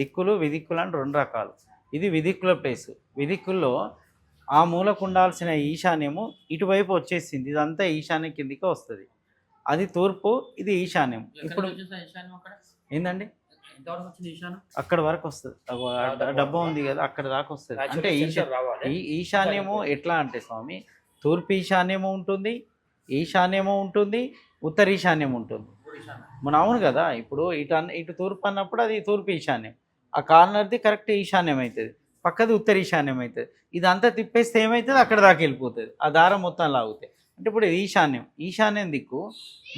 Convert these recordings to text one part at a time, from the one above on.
దిక్కులు విదిక్కులు అని రెండు రకాలు. ఇది విదిక్కుల ప్లేస్ విదిక్కుల్లో ఆ మూలకు ఉండాల్సిన ఈశాన్యము ఇటువైపు వచ్చేసింది. ఇదంతా ఈశాన్యం కిందికి వస్తుంది. అది తూర్పు ఇది ఈశాన్యం. ఇప్పుడు ఏందండి? అక్కడ వరకు వస్తుంది. డబ్బా ఉంది. కదా అక్కడ దాకా వస్తుంది. అంటే ఈశా ఈ ఈశాన్యము ఎట్లా అంటే స్వామి తూర్పు ఈశాన్యము ఉంటుంది ఈశాన్యము ఉంటుంది ఉత్తర ఈశాన్యం ఉంటుంది. మన అవును కదా ఇప్పుడు ఇటు అన్న ఇటు తూర్పు అన్నప్పుడు అది తూర్పు ఈశాన్యం. ఆ కార్నర్ది కరెక్ట్ ఈశాన్యం అవుతుంది పక్కది ఉత్తర ఈశాన్యం అవుతుంది ఇదంతా తిప్పేస్తే ఏమవుతుంది అక్కడ దాకా వెళ్ళిపోతుంది. ఆ దారం మొత్తం లాగుతాయి అంటే ఇప్పుడు ఈశాన్యం. ఈశాన్యం దిక్కు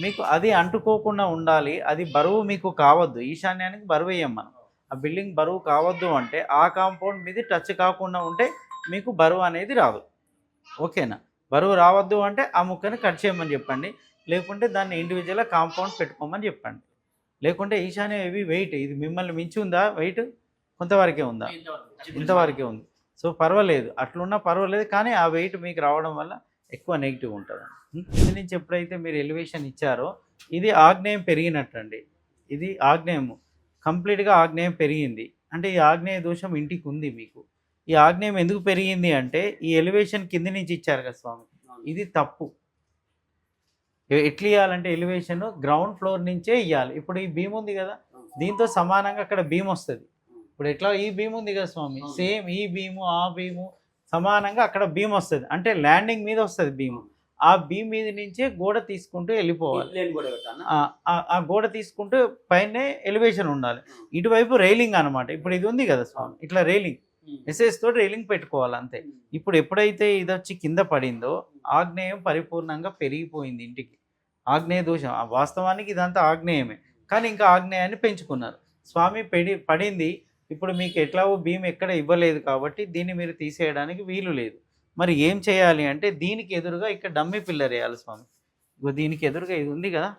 మీకు అది అంటుకోకుండా ఉండాలి. అది బరువు మీకు కావద్దు. ఈశాన్యానికి బరువు వేయం మనం. ఆ బిల్డింగ్ బరువు కావద్దు అంటే ఆ కాంపౌండ్ మీద టచ్ కాకుండా ఉంటే మీకు బరువు అనేది రాదు. ఓకేనా? బరువు రావద్దు అంటే ఆ ముక్కని కట్ చేయమని చెప్పండి. లేకుంటే దాన్ని ఇండివిజువల్గా కాంపౌండ్ పెట్టుకోమని చెప్పండి. లేకుంటే ఈశాన్యం ఇవి వెయిట్. ఇది మిమ్మల్ని మించి ఉందా? వెయిట్ కొంతవరకే ఉందా? ఇంతవరకే. ఉంది. సో పర్వాలేదు. అట్లున్నా పర్వాలేదు కానీ ఆ వెయిట్ మీకు రావడం వల్ల ఎక్కువ నెగిటివ్ ఉంటుంది. ఇది నుంచి ఎప్పుడైతే మీరు ఎలివేషన్ ఇచ్చారో ఇది ఆగ్నేయం పెరిగినట్టండి. ఇది ఆగ్నేయం కంప్లీట్గా ఆగ్నేయం పెరిగింది. అంటే ఈ ఆగ్నేయ దోషం ఇంటికి ఉంది మీకు. ఈ ఆగ్నేయం ఎందుకు పెరిగింది అంటే ఈ ఎలివేషన్ కింది నుంచి ఇచ్చారు కదా స్వామి. ఇది తప్పు. ఎట్లా ఇవ్వాలంటే ఎలివేషన్ గ్రౌండ్ ఫ్లోర్ నుంచే ఇవ్వాలి ఇప్పుడు ఈ భీమ్ ఉంది కదా దీంతో సమానంగా అక్కడ భీమ్ వస్తుంది. ఇప్పుడు ఎట్లా ఈ భీమ్ ఉంది కదా స్వామి. సేమ్ ఈ భీము ఆ భీము సమానంగా అక్కడ భీమ్ వస్తుంది. అంటే ల్యాండింగ్ మీద వస్తుంది భీమ్. ఆ భీమ్ మీద నుంచే గోడ తీసుకుంటూ వెళ్ళిపోవాలి. ఆ- గోడ తీసుకుంటూ పైనే ఎలివేషన్ ఉండాలి. ఇటువైపు రైలింగ్ అన్నమాట. ఇప్పుడు ఇది ఉంది కదా స్వామి ఇట్లా రైలింగ్ ఎస్ఎస్ తోటి రైలింగ్ పెట్టుకోవాలి అంతే. ఇప్పుడు ఎప్పుడైతే ఇది వచ్చి కింద పడిందో ఆగ్నేయం పరిపూర్ణంగా పెరిగిపోయింది ఇంటికి. ఆగ్నేయ దోషం. వాస్తవానికి ఇదంతా ఆగ్నేయమే. కానీ ఇంకా ఆగ్నేయాన్ని పెంచుకున్నారు. స్వామి పెడి పడింది. ఇప్పుడు మీకు ఎట్లాగో భీమ్ ఎక్కడ ఇవ్వలేదు కాబట్టి దీన్ని మీరు తీసేయడానికి వీలు లేదు. మరి ఏం చేయాలి అంటే దీనికి ఎదురుగా ఇక్కడ డమ్మీ పిల్లర్ వేయాలి స్వామి. ఇగో దీనికి ఎదురుగా ఇది ఉంది కదా.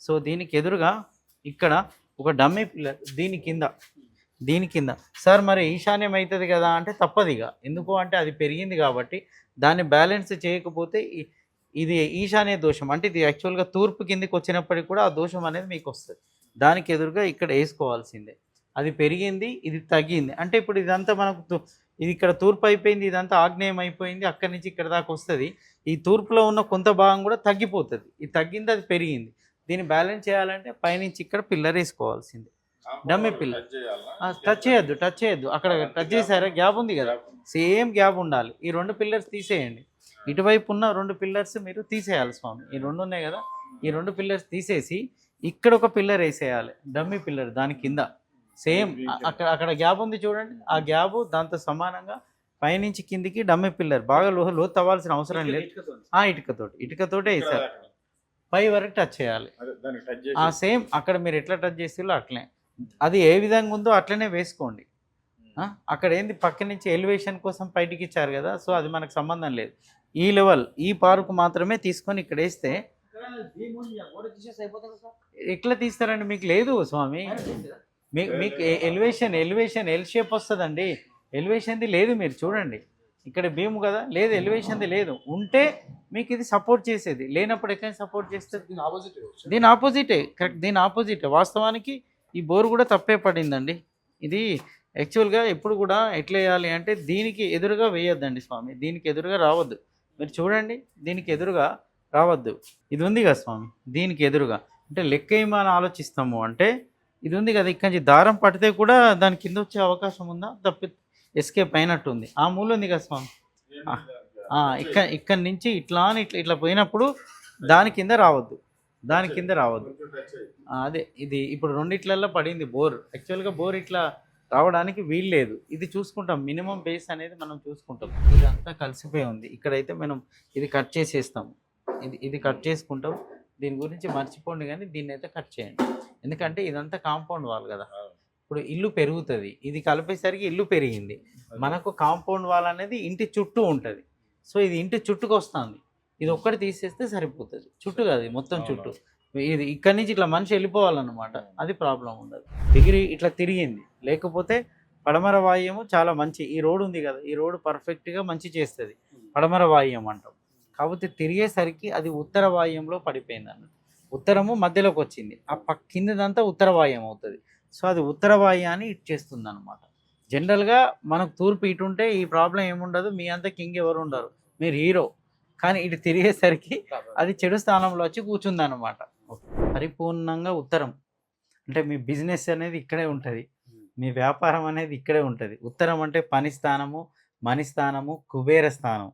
సో దీనికి ఎదురుగా ఇక్కడ ఒక డమ్మీ పిల్లర్ దీని కింద దీని కింద. సార్ మరి ఈశాన్యం అవుతుంది కదా అంటే తప్పదిగా ఇక. ఎందుకు అంటే అది పెరిగింది కాబట్టి దాన్ని బ్యాలెన్స్ చేయకపోతే ఈ- ఇది ఈశాన్య దోషం. అంటే ఇది యాక్చువల్గా తూర్పు కిందికి వచ్చినప్పటికి కూడా ఆ దోషం అనేది మీకు వస్తుంది. దానికి ఎదురుగా ఇక్కడ వేసుకోవాల్సిందే. అది పెరిగింది ఇది తగ్గింది. అంటే ఇప్పుడు ఇదంతా మనకు ఇది ఇక్కడ తూర్పు అయిపోయింది ఇదంతా ఆగ్నేయం అయిపోయింది అక్కడి నుంచి ఇక్కడ దాకా వస్తుంది. ఈ తూర్పులో ఉన్న కొంత భాగం కూడా తగ్గిపోతుంది. ఇది తగ్గింది అది పెరిగింది. దీన్ని బ్యాలెన్స్ చేయాలంటే పైనుంచి ఇక్కడ పిల్లర్ వేసుకోవాల్సిందే. డమ్మీ పిల్ల. టచ్ చేయొద్దు టచ్ చేయొద్దు. అక్కడ టచ్ చేశారా గ్యాప్ ఉంది కదా. సేమ్ గ్యాప్ ఉండాలి. ఈ రెండు పిల్లర్స్ తీసేయండి. ఇటువైపు ఉన్న రెండు పిల్లర్స్ మీరు తీసేయాలి స్వామి. ఈ రెండు ఉన్నాయి కదా? ఈ రెండు పిల్లర్స్ తీసేసి ఇక్కడ ఒక పిల్లర్ వేసేయాలి. డమ్మీ పిల్లర్ దాని కింద. సేమ్ అక్కడ అక్కడ గ్యాప్ ఉంది చూడండి. ఆ గ్యాప్ దాంతో సమానంగా పైనుంచి కిందికి డమ్మీ పిల్లర్ బాగా లో లోతు తవ్వాల్సిన అవసరం లేదు. ఆ ఇటుకతోటి. ఇటుకతోటే వేసారు. పై వరకు టచ్ చేయాలి. ఆ సేమ్ అక్కడ మీరు ఎట్లా టచ్ చేసిరో అట్లనే. అది ఏ విధంగా ఉందో అట్లనే వేసుకోండి. ఆ, అక్కడ ఏంది? పక్క నుంచి ఎలివేషన్ కోసం బయటికి ఇచ్చారు కదా? సో అది మనకు సంబంధం లేదు. ఈ లెవెల్ ఈ పార్కు మాత్రమే తీసుకొని ఇక్కడ వేస్తే ఎట్లా తీస్తారండి? మీకు లేదు స్వామి. మీకు ఎలివేషన్ ఎలివేషన్ ఎల్ షేప్ వస్తుందండి. ఎలివేషన్ది లేదు మీరు చూడండి. ఇక్కడ భీము కదా? లేదు ఎలివేషన్ది లేదు. ఉంటే మీకు ఇది సపోర్ట్ చేసేది. లేనప్పుడు ఎక్కడ సపోర్ట్ చేస్తుంది దీని ఆపోజిటే కరెక్ట్ దీని ఆపోజిటే వాస్తవానికి ఈ బోర్ కూడా తప్పే పడిందండి. ఇది యాక్చువల్గా ఎప్పుడు కూడా ఎట్లా వేయాలి అంటే దీనికి ఎదురుగా వేయొద్దండి స్వామి. దీనికి ఎదురుగా రావద్దు. మీరు చూడండి దీనికి ఎదురుగా రావద్దు. ఇది ఉంది కదా స్వామి దీనికి ఎదురుగా. అంటే లెక్క ఏమని ఆలోచిస్తాము అంటే ఇది ఉంది కదా ఇక్కడి నుంచి దారం పడితే కూడా దాని కింద వచ్చే అవకాశం ఉందా? తప్పి ఎస్కేప్ అయినట్టు ఉంది. ఆ మూల ఉంది కదా స్వామి? ఇక్కడ ఇక్కడి నుంచి ఇట్లా అని ఇట్లా ఇట్లా పోయినప్పుడు దాని కింద రావద్దు. దాని కింద రావద్దు. అదే ఇది ఇప్పుడు రెండిట్లల్లో పడింది బోర్. యాక్చువల్గా బోర్ ఇట్లా రావడానికి వీలు లేదు. ఇది చూసుకుంటాం. మినిమం బేస్ అనేది మనం చూసుకుంటాం. ఇదంతా కలిసిపోయి ఉంది. ఇక్కడైతే మనం ఇది కట్ చేసేస్తాం. ఇది ఇది కట్ చేసుకుంటాం. దీని గురించి మర్చిపోండి కానీ దీన్ని అయితే కట్ చేయండి. ఎందుకంటే ఇదంతా కాంపౌండ్ వాల్ కదా. ఇప్పుడు ఇల్లు పెరుగుతుంది. ఇది కలిపేసరికి ఇల్లు పెరిగింది. మనకు కాంపౌండ్ వాల్ అనేది ఇంటి చుట్టూ ఉంటుంది. సో ఇది ఇంటి చుట్టుకు వస్తుంది ఇది ఒక్కటి తీసేస్తే సరిపోతుంది. చుట్టూ కాదు ఇది మొత్తం చుట్టూ. ఇది ఇక్కడి నుంచి ఇట్లా మనిషి వెళ్ళిపోవాలన్నమాట. అది ప్రాబ్లం ఉండదు. డిగ్రీ ఇట్లా తిరిగింది. లేకపోతే పడమర వాయుము చాలా మంచి ఈ రోడ్ ఉంది కదా ఈ రోడ్ పర్ఫెక్ట్గా మంచి చేస్తుంది. పడమర వాయుం అంటాం. కాకపోతే తిరిగేసరికి అది ఉత్తర వాయుంలో పడిపోయింది అన్నట్టు. ఉత్తరము మధ్యలోకి వచ్చింది. ఆ పక్క కిందదంతా ఉత్తర వాయుం అవుతుంది. సో అది ఉత్తర వాయుయాన్ని ఇటు చేస్తుంది అనమాట జనరల్గా మనకు తూర్పు ఇటు ఉంటే ఈ ప్రాబ్లం ఏముండదు. మీ అంతా కింగ్ ఎవరు ఉండరు. మీరు హీరో కానీ ఇటు తిరిగేసరికి అది చెడు స్థానంలో వచ్చి కూర్చుంది అనమాట పరిపూర్ణంగా ఉత్తరం. అంటే మీ బిజినెస్ అనేది ఇక్కడే ఉంటుంది. మీ వ్యాపారం అనేది ఇక్కడే ఉంటుంది. ఉత్తరం అంటే పని స్థానము మని స్థానము కుబేర స్థానం.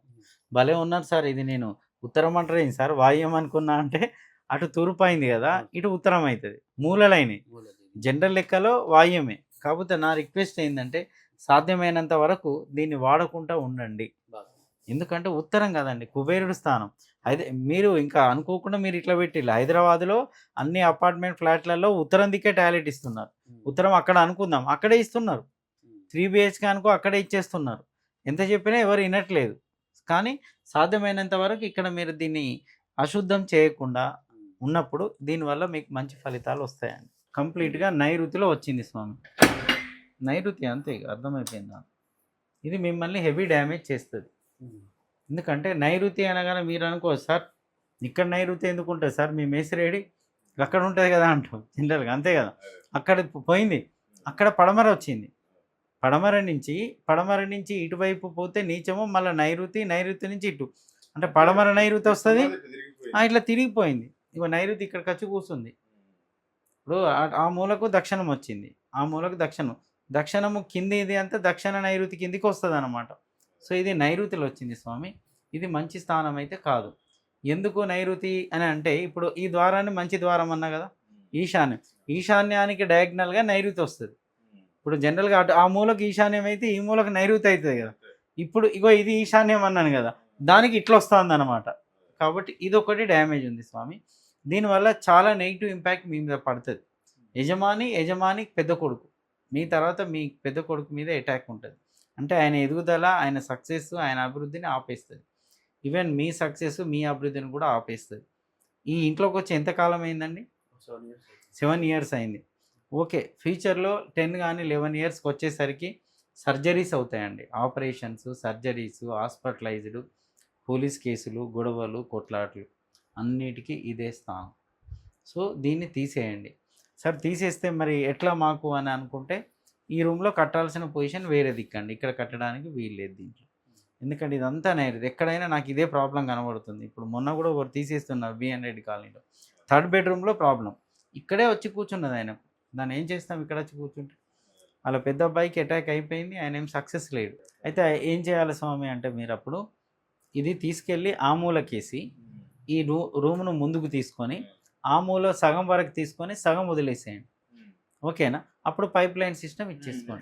భలే ఉన్నారు సార్ ఇది నేను. ఉత్తరం అంటారు ఏంటి సార్ వాయుం అనుకున్నా అంటే అటు తూర్పు అయింది కదా ఇటు ఉత్తరం అవుతుంది మూలలైనవి. జనరల్ లెక్కలో వాయుమే కాకపోతే నా రిక్వెస్ట్ ఏంటంటే సాధ్యమైనంత వరకు దీన్ని వాడకుండా ఉండండి. ఎందుకంటే ఉత్తరం కదండి కుబేరుడు స్థానం. అయితే మీరు ఇంకా అనుకోకుండా మీరు ఇట్లా పెట్టిల్లు. హైదరాబాద్లో అన్ని అపార్ట్మెంట్ ఫ్లాట్లలో ఉత్తరం దిక్కే టాయిలెట్ ఇస్తున్నారు. ఉత్తరం అక్కడ అనుకుందాం. అక్కడే ఇస్తున్నారు. త్రీ బిహెచ్కే అనుకో అక్కడే ఇచ్చేస్తున్నారు. ఎంత చెప్పినా ఎవరు వినట్లేదు. కానీ సాధ్యమైనంత వరకు ఇక్కడ మీరు దీన్ని అశుద్ధం చేయకుండా ఉన్నప్పుడు దీనివల్ల మీకు మంచి ఫలితాలు వస్తాయండి. కంప్లీట్గా నైరుతిలో వచ్చింది స్వామి. నైరుతి అంతే అర్థమైపోయిందా? ఇది మిమ్మల్ని హెవీ డ్యామేజ్ చేస్తుంది. ఎందుకంటే నైరుతి అనగానే మీరు అనుకో సార్ ఇక్కడ నైరుతి ఎందుకు ఉంటుంది సార్? మీ మేసిరేడి అక్కడ ఉంటుంది కదా అంటాం జనరల్గా అంతే కదా. అక్కడ పోయింది. అక్కడ పడమర వచ్చింది. పడమర నుంచి పడమర నుంచి ఇటువైపు పోతే నీచము మళ్ళీ నైరుతి నైరుతి నుంచి ఇటు. అంటే పడమర నైరుతి వస్తుంది. ఇట్లా తిరిగిపోయింది. ఇగో నైరుతి ఇక్కడికి వచ్చి కూర్చుంది. ఇప్పుడు ఆ- ఆ మూలకు దక్షిణం వచ్చింది. ఆ మూలకు దక్షిణం. దక్షిణము కింది ఇది అంతా దక్షిణ నైరుతి కిందికి వస్తుంది అనమాట సో ఇది నైరుతిలో వచ్చింది స్వామి. ఇది మంచి స్థానం అయితే కాదు. ఎందుకు నైరుతి అని అంటే ఇప్పుడు ఈ ద్వారాన్ని మంచి ద్వారం అన్నా కదా? ఈశాన్యం. ఈశాన్యానికి డయాగ్నల్గా నైరుతి వస్తుంది. ఇప్పుడు జనరల్గా అటు ఆ మూలకు ఈశాన్యం అయితే ఈ మూలకు నైరుతి అవుతుంది కదా? ఇప్పుడు ఇగో ఇది ఈశాన్యం అన్నాను కదా? దానికి ఇట్లా వస్తుంది అనమాట కాబట్టి ఇది ఒకటి డ్యామేజ్ ఉంది స్వామి. దీనివల్ల చాలా నెగిటివ్ ఇంపాక్ట్ మీ మీద పడుతుంది. యజమాని యజమాని పెద్ద కొడుకు. మీ తర్వాత మీ పెద్ద కొడుకు మీద అటాక్ ఉంటుంది. అంటే ఆయన ఎదుగుదల ఆయన సక్సెస్ ఆయన అభివృద్ధిని ఆపేస్తుంది. ఈవెన్ మీ సక్సెస్ మీ అభివృద్ధిని కూడా ఆపేస్తుంది. ఈ ఇంట్లోకి వచ్చి ఎంతకాలం అయిందండి? సెవెన్ ఇయర్స్ అయింది. ఓకే ఫ్యూచర్లో టెన్ కానీ లెవెన్ ఇయర్స్కి వచ్చేసరికి సర్జరీస్ అవుతాయండి. ఆపరేషన్స్ సర్జరీస్ హాస్పిటలైజ్డ్ పోలీస్ కేసులు గొడవలు కొట్లాట్లు అన్నిటికీ ఇదే స్థానం. సో దీన్ని తీసేయండి. సార్ తీసేస్తే మరి ఎట్లా మాకు అని అనుకుంటే ఈ రూమ్లో కట్టాల్సిన పొజిషన్ వేరే దిక్కండి. ఇక్కడ కట్టడానికి వీల్లేదు దీంట్లో. ఎందుకంటే ఇదంతా నేరేది. ఎక్కడైనా నాకు ఇదే ప్రాబ్లం కనబడుతుంది. ఇప్పుడు మొన్న కూడా ఒకరు తీసేస్తున్నారు బి హండ్రెడ్ కాలనీలో. థర్డ్ బెడ్రూమ్లో ప్రాబ్లం ఇక్కడే వచ్చి కూర్చున్నది ఆయన. దాన్ని ఏం చేస్తాం ఇక్కడ వచ్చి కూర్చుంటే? వాళ్ళ పెద్ద అబ్బాయికి అటాక్ అయిపోయింది. ఆయన ఏం సక్సెస్ లేడు. అయితే ఏం చేయాలి స్వామి అంటే మీరు అప్పుడు ఇది తీసుకెళ్ళి ఆ మూలకేసి ఈ రూ రూమ్ను ముందుకు తీసుకొని ఆ మూల సగం వరకు తీసుకొని సగం వదిలేసేయండి. ఓకేనా? అప్పుడు పైప్ లైన్ సిస్టమ్ ఇచ్చేసుకోండి.